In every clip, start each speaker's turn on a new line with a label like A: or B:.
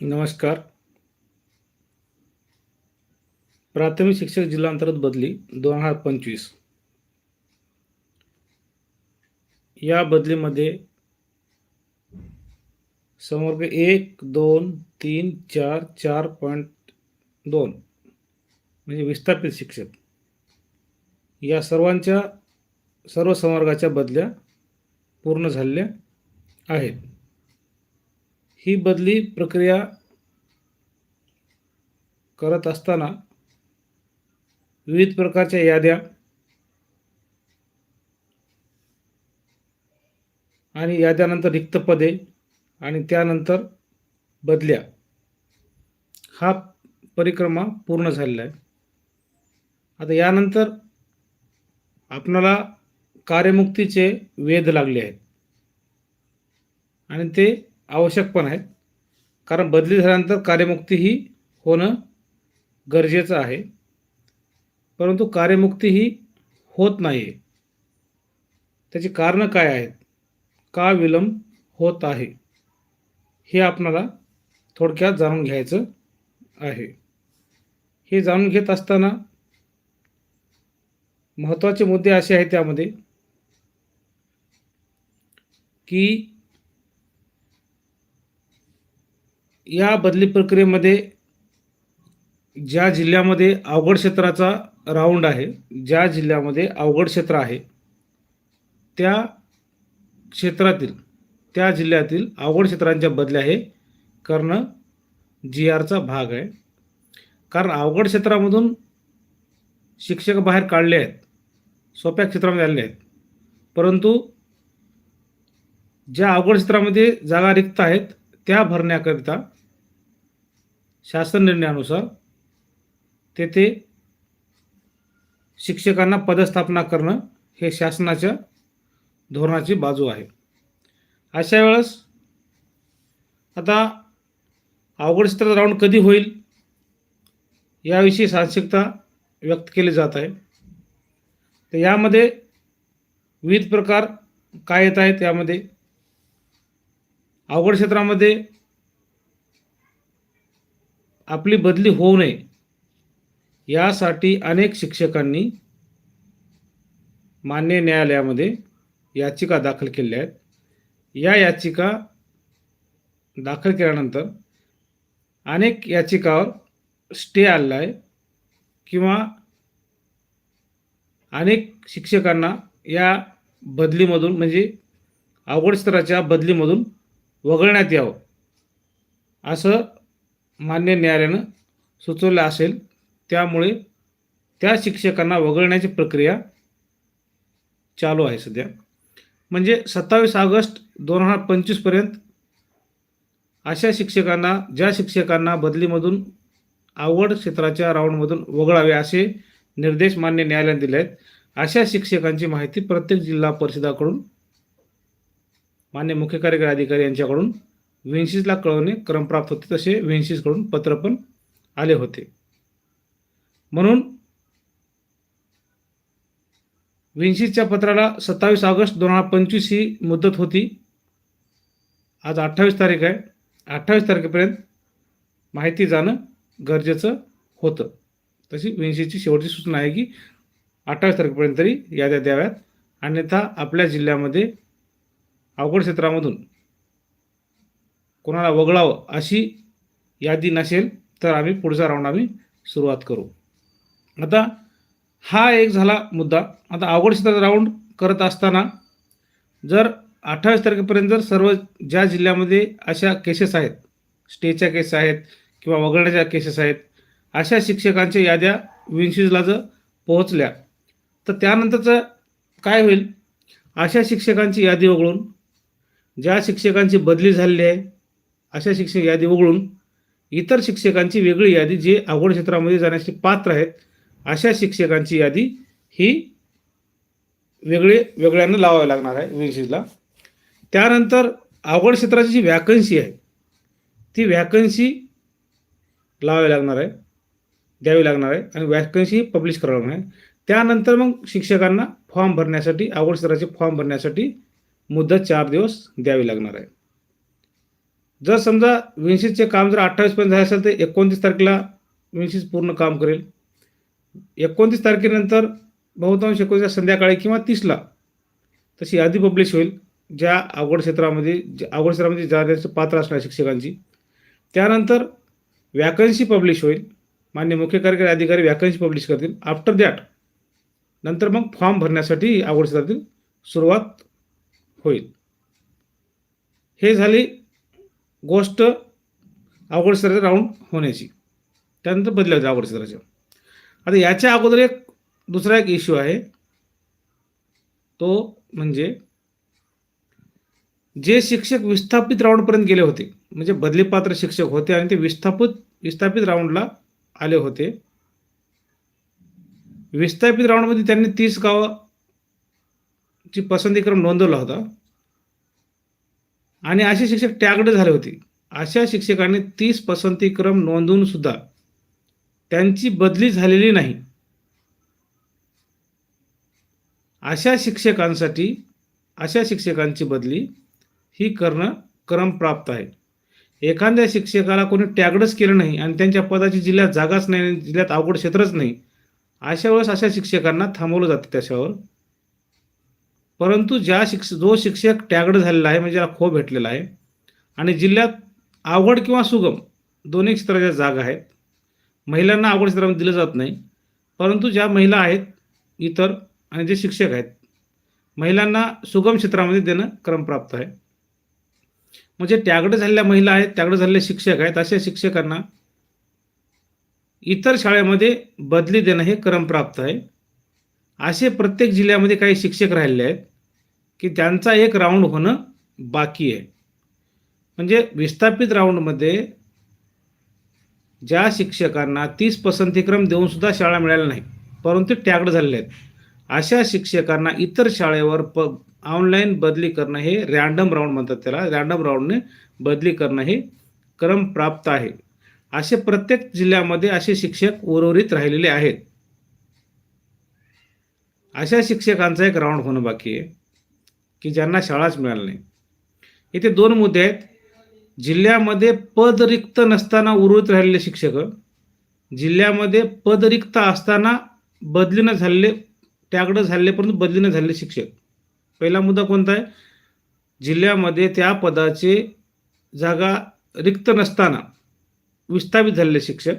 A: नमस्कार. प्राथमिक शिक्षक जिल्हा अंतर्गत बदली दोन हजार पंचवीस. या बदलीमध्ये समोर एक दोन तीन चार चार पॉईंट दोन. म्हणजे विस्थापित शिक्षक. या सर्वांच्या सर्व संवर्गाच्या बदल्या पूर्ण झालेल्या आहेत. ही बदली प्रक्रिया करत असताना विविध प्रकारच्या याद्या आणि याद्यानंतर रिक्त पदे आणि त्यानंतर बदल्या. हा परिक्रमा पूर्ण झालेला आहे. आता यानंतर आपणाला कार्यमुक्तीचे वेध लागले आहेत. आणि ते आवश्यक पण आहेत. कारण बदली झाल्यानंतर कार्यमुक्ती ही होणं गरजेचं आहे. परंतु कार्यमुक्ती ही होत नाही आहे त्याची कारणं काय आहेत? का विलंब होत आहे? हे आपणाला थोडक्यात जाणून घ्यायचं आहे. हे जाणून घेत असताना महत्त्वाचे मुद्दे असे आहेत त्यामध्ये की या बदली प्रक्रियेमध्ये ज्या जिल्ह्यामध्ये अवघड क्षेत्राचा राऊंड आहे ज्या जिल्ह्यामध्ये अवघड क्षेत्र आहे त्या क्षेत्रातील त्या जिल्ह्यातील अवघड क्षेत्रांच्या बदल्या हे करणं जी आरचा भाग आहे. कारण अवघड क्षेत्रामधून शिक्षक बाहेर काढले आहेत सोप्या क्षेत्रामध्ये आलेले आहेत. परंतु ज्या अवघड क्षेत्रामध्ये जागा रिक्त आहेत त्या भरण्याकरिता शासन निर्णयानुसार तेथे शिक्षकांना पदस्थापना करणं हे शासनाच्या धोरणाची बाजू आहे. अशा वेळेस आता अवघड क्षेत्राचा राऊंड कधी होईल याविषयी साहसिकता व्यक्त केली जात आहे. तर यामध्ये विविध प्रकार काय येत आहेत यामध्ये अवघड क्षेत्रामध्ये आपली बदली होऊ नये. यासाठी अनेक शिक्षकांनी मान्य न्यायालयामध्ये याचिका दाखल केल्या आहेत. या याचिका दाखल केल्यानंतर अनेक याचिकावर स्टे आलेला आहे किंवा अनेक शिक्षकांना या बदलीमधून म्हणजे अवघड स्तराच्या बदलीमधून वगळण्यात यावं. असं मान्य न्यायालयानं सुचवलं असेल त्यामुळे त्या शिक्षकांना वगळण्याची प्रक्रिया चालू आहे सध्या. म्हणजे सत्तावीस ऑगस्ट दोन हजार पंचवीसपर्यंत अशा शिक्षकांना ज्या शिक्षकांना बदलीमधून आवड क्षेत्राच्या राऊंडमधून वगळावे असे निर्देश मान्य न्यायालयाने दिले आहेत अशा शिक्षकांची माहिती प्रत्येक जिल्हा परिषदाकडून मान्य मुख्य कार्यकारी अधिकारी यांच्याकडून विन्सिसला कळवणे क्रमप्राप्त होते तसे वेंशीसकडून पत्र पण आले होते. म्हणून विंशीसच्या पत्राला सत्तावीस ऑगस्ट दोन हजार पंचवीस ही मुदत होती. आज अठ्ठावीस तारीख आहे. अठ्ठावीस तारखेपर्यंत माहिती जाणं गरजेचं होतं. तशी विन्सिसची शेवटची सूचना आहे की अठ्ठावीस तारखेपर्यंत तरी याद्या द्याव्यात. अन्यथा आपल्या जिल्ह्यामध्ये अवघड क्षेत्रामधून कोणाला वगळावं अशी यादी नसेल तर आम्ही पुढचा राऊंड आम्ही सुरुवात करू. आता हा एक झाला मुद्दा. आता अवघड क्षेत्राचा राऊंड करत असताना जर अठ्ठावीस तारखेपर्यंत जर सर्व ज्या जिल्ह्यामध्ये अशा केसेस आहेत स्टेच्या केसेस आहेत किंवा वगळण्याच्या केसेस आहेत अशा शिक्षकांच्या याद्या विंशीजला जर पोहोचल्या तर त्यानंतरचं काय होईल? अशा शिक्षकांची यादी वगळून ज्या शिक्षकांची बदली झालेली आहे अशा शिक्षक यादी वगळून इतर शिक्षकांची वेगळी यादी जे अवघड क्षेत्रामध्ये जाण्याचे पात्र आहेत अशा शिक्षकांची यादी ही वेगळे वेगळ्यांना लावावी लागणार आहे विन्सिसला त्यानंतर अवघड क्षेत्राची जी वॅकन्सी आहे ती व्हॅकन्सी लावावी लागणार आहे द्यावी लागणार आहे आणि वॅकन्सी पब्लिश करावी लागणार आहे. त्यानंतर मग शिक्षकांना फॉर्म भरण्यासाठी अवघड क्षेत्राचे फॉर्म भरण्यासाठी मुदत चार दिवस द्यावी लागणार आहे. जर समजा विंशीसचे काम जर अठ्ठावीसपर्यंत झाले असेल तर एकोणतीस तारखेला विंशीस पूर्ण काम करेल. एकोणतीस तारखेनंतर बहुतांश एकोणतीस संध्याकाळी किंवा तीसला तशी यादी पब्लिश होईल ज्या अवघड क्षेत्रामध्ये ज्या अवघड क्षेत्रामध्ये जाण्याचं पात्र असणार शिक्षकांची. त्यानंतर वॅकन्सी पब्लिश होईल. मान्य मुख्य कार्यकारी अधिकारी वॅकन्सी पब्लिश करतील. आफ्टर दॅट नंतर मग फॉर्म भरण्यासाठी अवघड क्षेत्रातील सुरुवात होईल. हे झाली गोष्ट अवघड क्षेत्राचे राऊंड होण्याची. त्यानंतर बदल्या होत्या अवघड क्षेत्राच्या आता याच्या अगोदर एक दुसरा एक इश्यू आहे. तो म्हणजे जे शिक्षक विस्थापित राऊंडपर्यंत गेले होते म्हणजे बदलीपात्र शिक्षक होते आणि ते विस्थापित विस्थापित राऊंडला आले होते. विस्थापित राऊंडमध्ये त्यांनी तीस गावाची पसंतीक्रम नोंदवला होता. आणि असे शिक्षक टॅगड झाले होते. अशा शिक्षकांनी तीस पसंतीक्रम नोंदवून सुद्धा त्यांची बदली झालेली नाही. अशा शिक्षकांसाठी अशा शिक्षकांची बदली ही करणं क्रमप्राप्त आहे. एखाद्या शिक्षकाला कोणी टॅगडच केलं नाही आणि त्यांच्या पदाची जिल्ह्यात जागाच नाही आणि जिल्ह्यात अवघड क्षेत्रच नाही अशा वेळेस अशा शिक्षकांना थांबवलं जातं त्याच्यावर. परंतु ज्या शिक्ष जो शिक्षक टॅगड झालेला आहे म्हणजे खो भेटलेला आहे आणि जिल्ह्यात आवड किंवा सुगम दोन्ही क्षेत्राच्या जागा आहेत. महिलांना आवड क्षेत्रामध्ये दिलं जात नाही. परंतु ज्या महिला आहेत इतर आणि जे शिक्षक आहेत महिलांना सुगम क्षेत्रामध्ये देणं क्रमप्राप्त आहे. म्हणजे टॅगड झालेल्या महिला आहेत टॅगड झालेले शिक्षक आहेत अशा शिक्षकांना इतर शाळेमध्ये बदली देणं हे क्रमप्राप्त आहे. असे प्रत्येक जिल्ह्यामध्ये काही शिक्षक राहिलेले आहेत की त्यांचा एक राऊंड होणं बाकी आहे. म्हणजे विस्थापित राऊंडमध्ये ज्या शिक्षकांना तीस पसंतीक्रम देऊन सुद्धा शाळा मिळाल्या नाही परंतु टॅगड झालेले आहेत. अशा शिक्षकांना इतर शाळेवर प ऑनलाईन बदली करणं हे रॅन्डम राऊंड म्हणतात त्याला. रॅन्डम राऊंडने बदली करणं हे क्रम प्राप्त आहे. असे प्रत्येक जिल्ह्यामध्ये असे शिक्षक उर्वरित राहिलेले आहेत. अशा शिक्षकांचा एक राऊंड होणं बाकी आहे की ज्यांना शाळाच मिळाली नाही. इथे दोन मुद्दे आहेत. जिल्ह्यामध्ये पद रिक्त नसताना उर्वरित राहिलेले शिक्षक जिल्ह्यामध्ये पद रिक्त असताना बदलीनं झालेले त्याकडं झालेले परंतु बदलीनं झालेले शिक्षक. पहिला मुद्दा कोणता आहे? जिल्ह्यामध्ये त्या पदाचे जागा रिक्त नसताना विस्थापित झालेले शिक्षक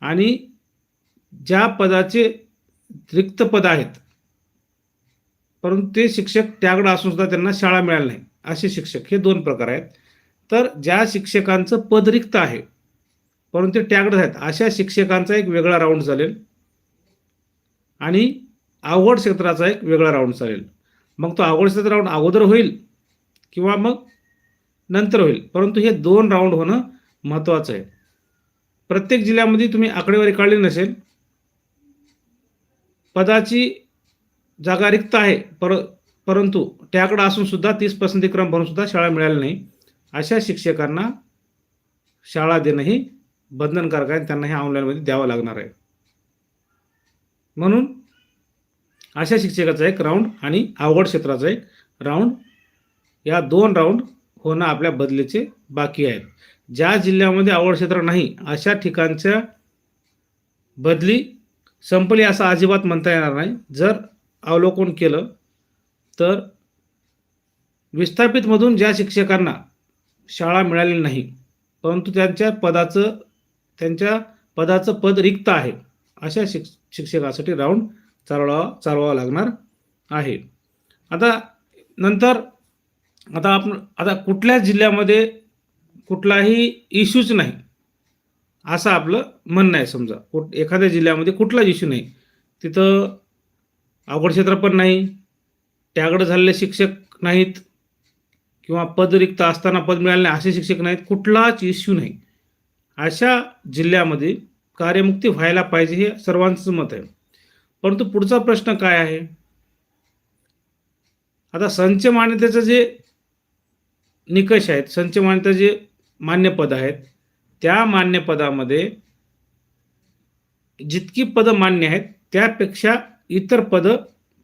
A: आणि ज्या पदाचे रिक्त पद आहेत. परंतु ते शिक्षक त्याकडे असून सुद्धा त्यांना शाळा मिळाली नाही. असे शिक्षक हे दोन प्रकार आहेत. तर ज्या शिक्षकांचं पद रिक्त आहे परंतु ते टॅगड आहेत अशा शिक्षकांचा एक वेगळा राऊंड चालेल. आणि अवघड क्षेत्राचा एक वेगळा राऊंड चालेल. मग तो अवघड क्षेत्र राऊंड अगोदर होईल किंवा मग नंतर होईल. परंतु हे दोन राऊंड होणं महत्त्वाचं आहे. प्रत्येक जिल्ह्यामध्ये तुम्ही आकडेवारी काढली नसेल पदाची जागा रिक्त आहे पर परंतु त्याकडं असून सुद्धा तीस पसंतीक्रम भरून सुद्धा शाळा मिळाली नाही. अशा शिक्षकांना शाळा देणंही बंधनकारक आहे त्यांना हे ऑनलाईनमध्ये द्यावं लागणार आहे. म्हणून अशा शिक्षकाचा एक राऊंड आणि अवघड क्षेत्राचा एक राऊंड या दोन राऊंड होणं आपल्या बदलीचे बाकी आहेत. ज्या जिल्ह्यामध्ये आवड क्षेत्र नाही अशा ठिकाणच्या बदली संपली असं अजिबात म्हणता येणार नाही. जर अवलोकन केलं तर विस्थापितमधून ज्या शिक्षकांना शाळा मिळाली नाही परंतु त्यांच्या पदाचं त्यांच्या पदाचं पद रिक्त आहे अशा शिक शिक्षकासाठी राऊंड चालवावा चालवावा लागणार आहे. आता नंतर आता आपण आता कुठल्याच जिल्ह्यामध्ये कुठलाही इश्यूच नाही. असं आपलं म्हणणं आहे समजा. कुठ एखाद्या जिल्ह्यामध्ये कुठलाच इश्यू नाही. तिथं अवघड क्षेत्र पण नाही त्याकडे झालेले शिक्षक नाहीत किंवा पद रिक्त असताना पद मिळाले नाही असे शिक्षक नाहीत कुठलाच इश्यू नाही. अशा जिल्ह्यामध्ये कार्यमुक्ती व्हायला पाहिजे हे सर्वांचं मत आहे. परंतु पुढचा प्रश्न काय आहे? आता संच मान्यतेचं जे निकष आहेत संच मान्यता जे मान्य पद आहेत त्या मान्यपदामध्ये जितकी पदं मान्य आहेत त्यापेक्षा इतर पदं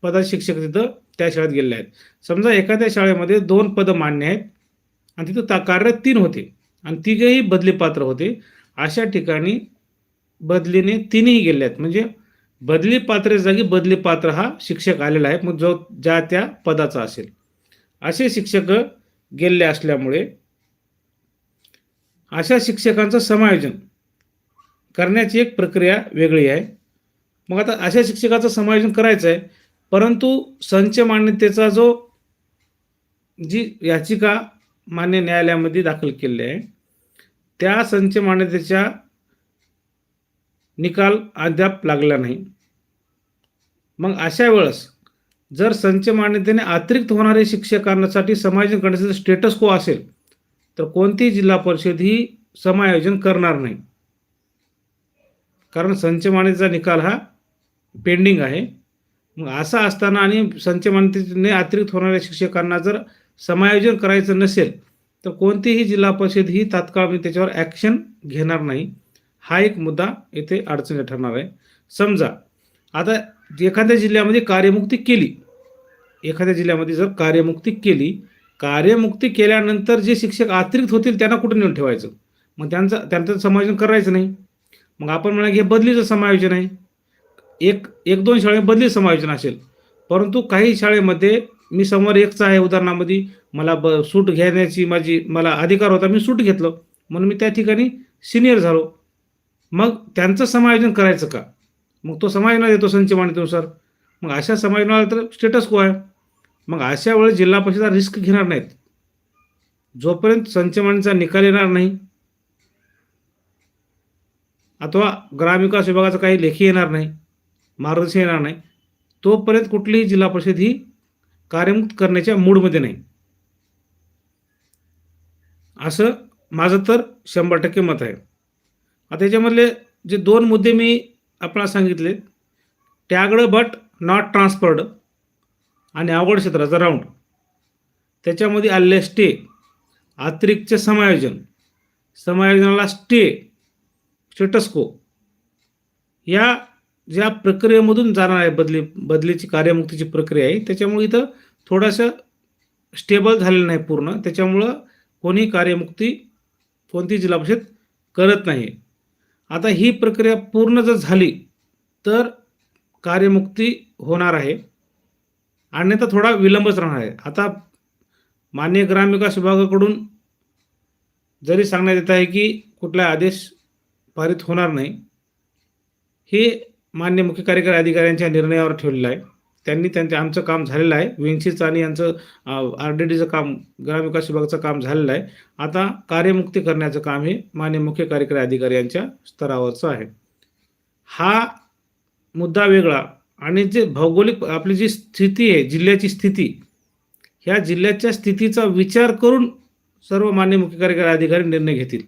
A: पदा शिक्षक तिथं त्या शाळेत गेलेले आहेत. समजा एखाद्या शाळेमध्ये दोन पदं मान्य आहेत आणि तिथं ता कार्यरत तीन होते आणि तिघेही बदली पात्र होते अशा ठिकाणी बदलीने तीनही गेले आहेत. म्हणजे बदली पात्र जागी बदली पात्र हा शिक्षक आलेला आहे मग जो ज्या त्या पदाचा असेल. असे शिक्षक गेले असल्यामुळे अशा शिक्षकांचं समायोजन करण्याची एक प्रक्रिया वेगळी आहे. मग आता अशा शिक्षकाचं समायोजन करायचं आहे परंतु संच मान्यतेचा जो जी याचिका मान्य न्यायालयामध्ये दाखल केलेली आहे त्या संच मान्यतेच्या निकाल अद्याप लागला नाही. मग अशा वेळेस जर संच मान्यतेने अतिरिक्त होणारे शिक्षकांसाठी समायोजन करण्याचं स्टेटस को असेल तर कोणतीही जिल्हा परिषद ही समायोजन करणार नाही? कारण संच निकाल हा पेंडिंग आहे. मग असं असताना आणि संच मान्यतेने अतिरिक्त होणाऱ्या शिक्षकांना जर समायोजन करायचं नसेल तर कोणतीही जिल्हा परिषद ही तात्काळ मी त्याच्यावर ॲक्शन घेणार नाही. हा एक मुद्दा येथे अडचणी ठरणार आहे. समजा आता एखाद्या जिल्ह्यामध्ये कार्यमुक्ती केली एखाद्या जिल्ह्यामध्ये जर कार्यमुक्ती केली कार्यमुक्ती केल्यानंतर जे शिक्षक अतिरिक्त होतील त्यांना कुठे नेऊन ठेवायचं? मग त्यांचं त्यांचं समायोजन करायचं नाही. मग आपण म्हणा की हे बदलीचं समायोजन आहे. एक एक दोन शाळेत बदली समायोजन असेल. परंतु काही शाळेमध्ये मी समोर एकचा आहे उदाहरणामध्ये मला ब सूट घेण्याची माझी मला अधिकार होता मी सूट घेतलं. म्हणून मी त्या ठिकाणी सिनियर झालो. मग त्यांचं समायोजन करायचं का? मग तो समायोजना येतो संच मान्यतेनुसार मग अशा समायोजनाला तर स्टेटस को आहे. मग अशा वेळेस जिल्हा परिषदा रिस्क घेणार नाहीत. जोपर्यंत संच निकाल येणार नाही अथवा ग्रामविकास विभागाचं काही लेखी येणार नाही मार्गदर्शन येणार नाही तोपर्यंत कुठलीही जिल्हा परिषद ही कार्यमुक्त करण्याच्या मूडमध्ये नाही. असं माझं तर शंभर टक्के मत आहे. आता याच्यामधले जे दोन मुद्दे मी आपल्याला सांगितले टॅगड बट नॉट ट्रान्सफर्ड आणि अवघड क्षेत्राचा राऊंड त्याच्यामध्ये आलेले स्टे अतिरिक्तचे समायोजन. समायोजनाला स्टे स्टेटस्को या ज्या प्रक्रियेमधून जाणार आहे बदली बदलीची कार्यमुक्तीची प्रक्रिया आहे त्याच्यामुळे इथं थोडंसं स्टेबल झालेलं नाही पूर्ण. त्याच्यामुळं कोणी कार्यमुक्ती कोणती जिल्हा परिषद करत नाही. आता ही प्रक्रिया पूर्ण जर झाली तर कार्यमुक्ती होणार आहे. अन्यथा थोडा विलंबच राहणार आहे. आता मान्य ग्रामविकास विभागाकडून जरी सांगण्यात येत आहे की कुठला आदेश पारित होणार नाही हे मान्य मुख्य कार्यकारी अधिकाऱ्यांच्या निर्णयावर ठेवलेलं आहे. त्यांनी त्यांचे आमचं काम झालेलं आहे. विंशीच आणि यांचं आर डी डीचं काम ग्रामविकास विभागाचं काम झालेलं आहे. आता कार्यमुक्ती करण्याचं काम हे मान्य मुख्य कार्यकारी अधिकारी यांच्या स्तरावरचं आहे. हा मुद्दा वेगळा आणि जे भौगोलिक आपली जी स्थिती आहे जिल्ह्याची स्थिती ह्या जिल्ह्याच्या स्थितीचा विचार करून सर्व मान्य मुख्य कार्यकारी अधिकारी निर्णय घेतील.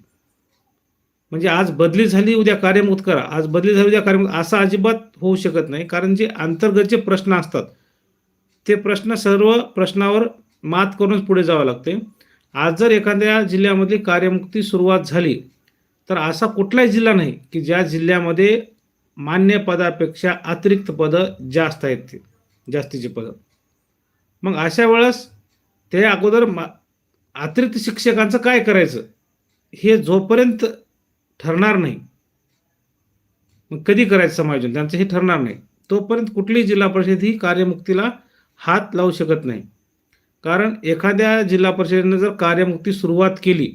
A: म्हणजे आज बदली झाली उद्या कार्यमुक्त करा. आज बदली झाली उद्या कार्यमुक्त असं अजिबात होऊ शकत नाही कारण जे अंतर्गतचे प्रश्न असतात ते प्रश्न सर्व प्रश्नावर मात करूनच पुढे जावं लागते. आज जर एखाद्या जिल्ह्यामध्ये कार्यमुक्ती सुरुवात झाली तर असा कुठलाही जिल्हा नाही की ज्या जिल्ह्यामध्ये मान्य पदापेक्षा अतिरिक्त पदं जास्त आहेत ते जास्तीची पदं. मग अशा वेळेस ते अगोदर मा अतिरिक्त शिक्षकांचं काय करायचं? हे जोपर्यंत ठरणार नाही मग कधी करायचं समायोजन? त्यांचं हे ठरणार नाही. तोपर्यंत कुठलीही जिल्हा परिषद ही कार्यमुक्तीला हात लावू शकत नाही. कारण एखाद्या जिल्हा परिषदेनं जर कार्यमुक्ती सुरुवात केली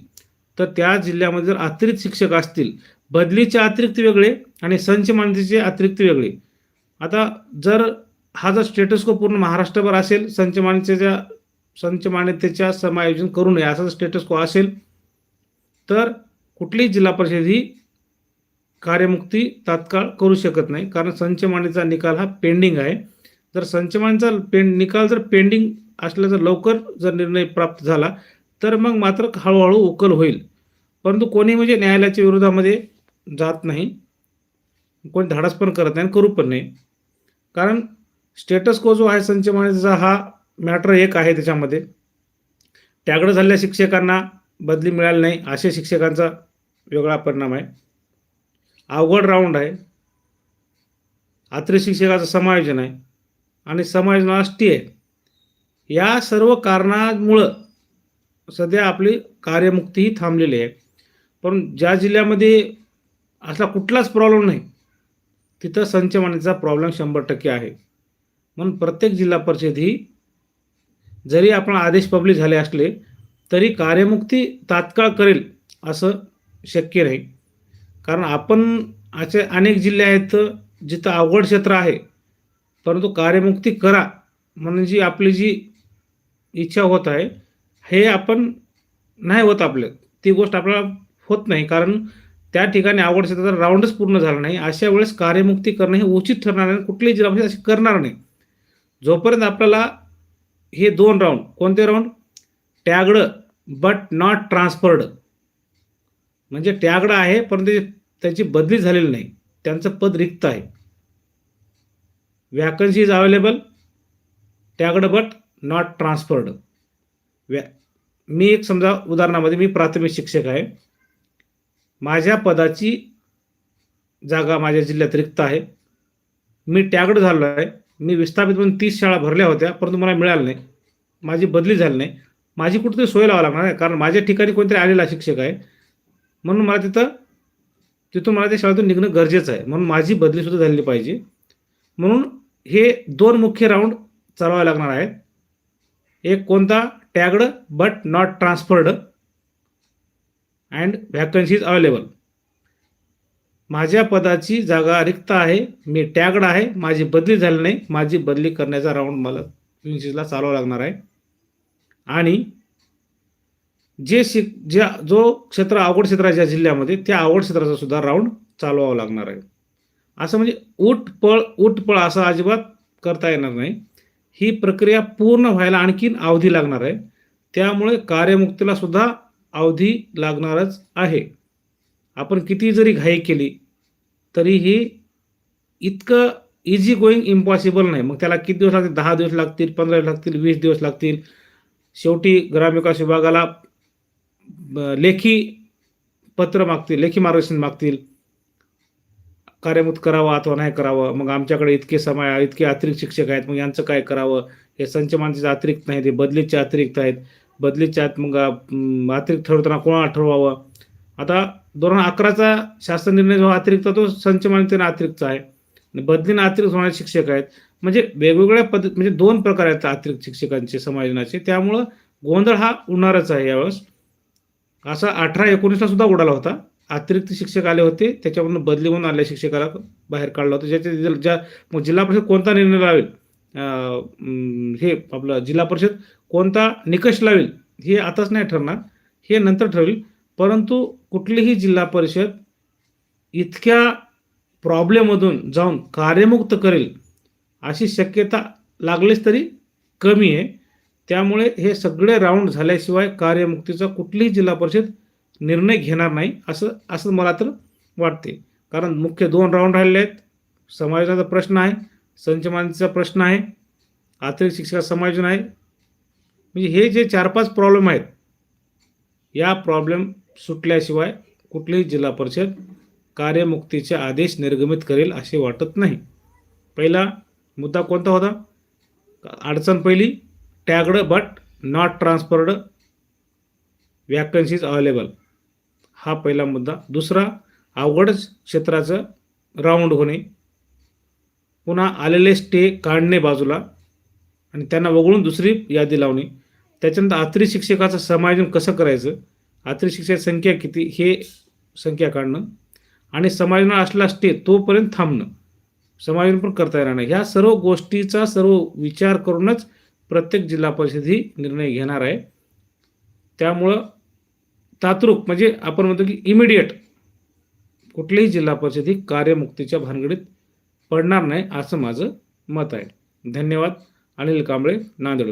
A: तर त्या जिल्ह्यामध्ये जर अतिरिक्त शिक्षक असतील बदलीचे अतिरिक्त वेगळे आणि संच मान्यतेचे अतिरिक्त वेगळे. आता जर हा जर स्टेटस्को पूर्ण महाराष्ट्रभर असेल संच मान्यतेच्या संच मान्यतेच्या समायोजन करू नये असा जर स्टेटस्को असेल तर कुठलीही जिल्हा परिषद ही कार्यमुक्ती तात्काळ करू शकत नाही. कारण संच मान्यतेचा निकाल हा पेंडिंग आहे. जर संच पेंड निकाल जर पेंडिंग असला जर लवकर जर निर्णय प्राप्त झाला तर मग मात्र हळूहळू उकल होईल. परंतु कोणी म्हणजे न्यायालयाच्या विरोधामध्ये जात नाही. कोणी धाडस पण करत नाही आणि करू पण नाही. कारण स्टेटस को जो आहे संच मानेचा हा मॅटर एक आहे त्याच्यामध्ये. टॅगडं झालेल्या शिक्षकांना बदली मिळाली नाही अशा शिक्षकांचा वेगळा परिणाम आहे. अवघड राऊंड आहे. अतिरिक्त शिक्षकाचं समायोजन आहे. आणि समायोजनाला स्टे आहे. या सर्व कारणामुळं सध्या आपली कार्यमुक्तीही थांबलेली आहे. पण ज्या जिल्ह्यामध्ये असा कुठलाच प्रॉब्लेम नाही. तिथं संचमानीचा प्रॉब्लेम शंभर टक्के आहे. म्हणून प्रत्येक जिल्हा परिषद ही जरी आपण आदेश पब्लिक झाले असले तरी कार्यमुक्ती तात्काळ करेल असं शक्य नाही. कारण आपण असे अनेक जिल्हे आहेत जिथं अवघड क्षेत्र आहे परंतु कार्यमुक्ती करा म्हणून जी आपली जी इच्छा होत आहे हे आपण नाही होत आपलं. ती गोष्ट आपल्याला होत नाही. कारण त्या ठिकाणी आवड क्षेत्राचा राऊंडच पूर्ण झाला नाही. अशा वेळेस कार्यमुक्ती करणं हे उचित ठरणार नाही कुठलीही जिल्हा परिषद अशी करणार नाही. जोपर्यंत आपल्याला हे दोन राऊंड कोणते round? Tagged but not transferred. म्हणजे टॅगड आहे परंतु ते- त्याची बदली झालेली नाही. त्यांचं पद रिक्त आहे. Vacancy is available tagged but not transferred. व्या मी एक समजा उदाहरणामध्ये मी प्राथमिक शिक्षक आहे. माझ्या पदाची जागा माझ्या जिल्ह्यात रिक्त आहे. मी टॅगड झालो आहे. मी विस्थापित म्हणून तीस शाळा भरल्या होत्या परंतु मला मिळालं नाही. माझी बदली झाली नाही. माझी कुठेतरी सोय लावा लागणार आहे कारण माझ्या ठिकाणी कोणतरी आलेला शिक्षक आहे. म्हणून मला तिथं तिथून मला त्या शाळेतून निघणं गरजेचं आहे. म्हणून माझी बदलीसुद्धा झालेली पाहिजे. म्हणून हे दोन मुख्य राऊंड चालवावे लागणार आहेत. एक कोणता tagged but not transferred and vacancies available माझ्या पदाची जागा रिक्त आहे मी टॅगड आहे माझी बदली झाली नाही माझी बदली करण्याचा राऊंड मला विंचीजला चालवावा लागणार आहे. आणि जे शिक ज्या जो क्षेत्र अवघड क्षेत्र आहे ज्या जिल्ह्यामध्ये त्या अवघड क्षेत्राचा सुद्धा राऊंड चालवावा लागणार आहे. असं म्हणजे उठपळ उठपळ असं अजिबात करता येणार नाही. ही प्रक्रिया पूर्ण व्हायला आणखीन अवधी लागणार आहे. त्यामुळे कार्यमुक्तीला सुद्धा अवधी लागणारच आहे. आपण किती जरी घाई केली तरीही इतकं इझी गोईंग इम्पॉसिबल नाही. मग त्याला किती दिवस लागतील? दहा दिवस लागतील पंधरा दिवस लागतील वीस दिवस लागतील? शेवटी ग्रामविकास विभागाला लेखी पत्र मागतील लेखी मार्गदर्शन मागतील. कार्यमुक्त करावं अथवा नाही करावं? मग आमच्याकडे इतके समय इतके अतिरिक्त शिक्षक आहेत मग यांचं काय करावं? हे संचमानचे अतिरिक्त नाही ते बदलीचे अतिरिक्त आहेत. बदलीच्या आहेत मग अतिरिक्त ठरवताना कोणाला ठरवावं? आता दोन हजार अकराचा शासन निर्णय जो अतिरिक्त तो संच मान्यतेने अतिरिक्त आहे. आणि बदलीनं अतिरिक्त होणारे शिक्षक आहेत. म्हणजे वेगवेगळ्या पद्धत म्हणजे दोन प्रकार आहेत अतिरिक्त शिक्षकांचे समायोजनाचे. त्यामुळं गोंधळ हा उडणारच आहे यावेळेस. असा अठरा एकोणीसला सुद्धा उडाला होता. अतिरिक्त शिक्षक आले होते. त्याच्यावरून बदली होऊन आलेल्या शिक्षकाला बाहेर काढलं होतं. ज्याच्या ज्या- मग जिल्हा परिषद कोणता निर्णय लावेल? हे आपलं जिल्हा परिषद कोणता निकष लावेल हे आताच नाही ठरणार हे नंतर ठरेल परंतु कुठलीही जिल्हा परिषद इतक्या प्रॉब्लेममधून जाऊन कार्यमुक्त करेल अशी शक्यता लागलीच तरी कमी आहे. त्यामुळे हे सगळे राऊंड झाल्याशिवाय कार्यमुक्तीचा कुठलीही जिल्हा परिषद निर्णय घेणार नाही असं असं मला तर वाटते. कारण मुख्य दोन राऊंड राहिलेले आहेत. समाजाचा प्रश्न आहे. संचमानचा प्रश्न आहे अतिरिक्त शिक्षा समायोजन आहे. म्हणजे हे जे चार पाच प्रॉब्लेम आहेत या प्रॉब्लेम सुटल्याशिवाय कुठलीही जिल्हा परिषद कार्यमुक्तीचे आदेश निर्गमित करेल असे वाटत नाही. पहिला मुद्दा कोणता होता? अडचण पहिली tagged but not transferred vacancies available हा पहिला मुद्दा. दुसरा अवघड क्षेत्राचं राऊंड होणे. पुन्हा आलेले स्टे काढणे बाजूला आणि त्यांना वगळून दुसरी यादी लावणे. त्याच्यानंतर आत्री शिक्षकाचं समायोजन कसं करायचं? आत्री शिक्षकाची संख्या किती? हे संख्या काढणं. आणि समायोजन असला स्टे तोपर्यंत थांबणं. समायोजन पण करता येणार नाही. ह्या सर्व गोष्टीचा सर्व विचार करूनच प्रत्येक जिल्हा परिषद ही निर्णय घेणार आहे. त्यामुळं तात्रुक म्हणजे आपण म्हणतो की इमिडिएट कुठलीही जिल्हा परिषद ही कार्यमुक्तीच्या भानगडीत पडणार नाही असं माझं मत आहे. धन्यवाद. अनिल कांबळे नांदेड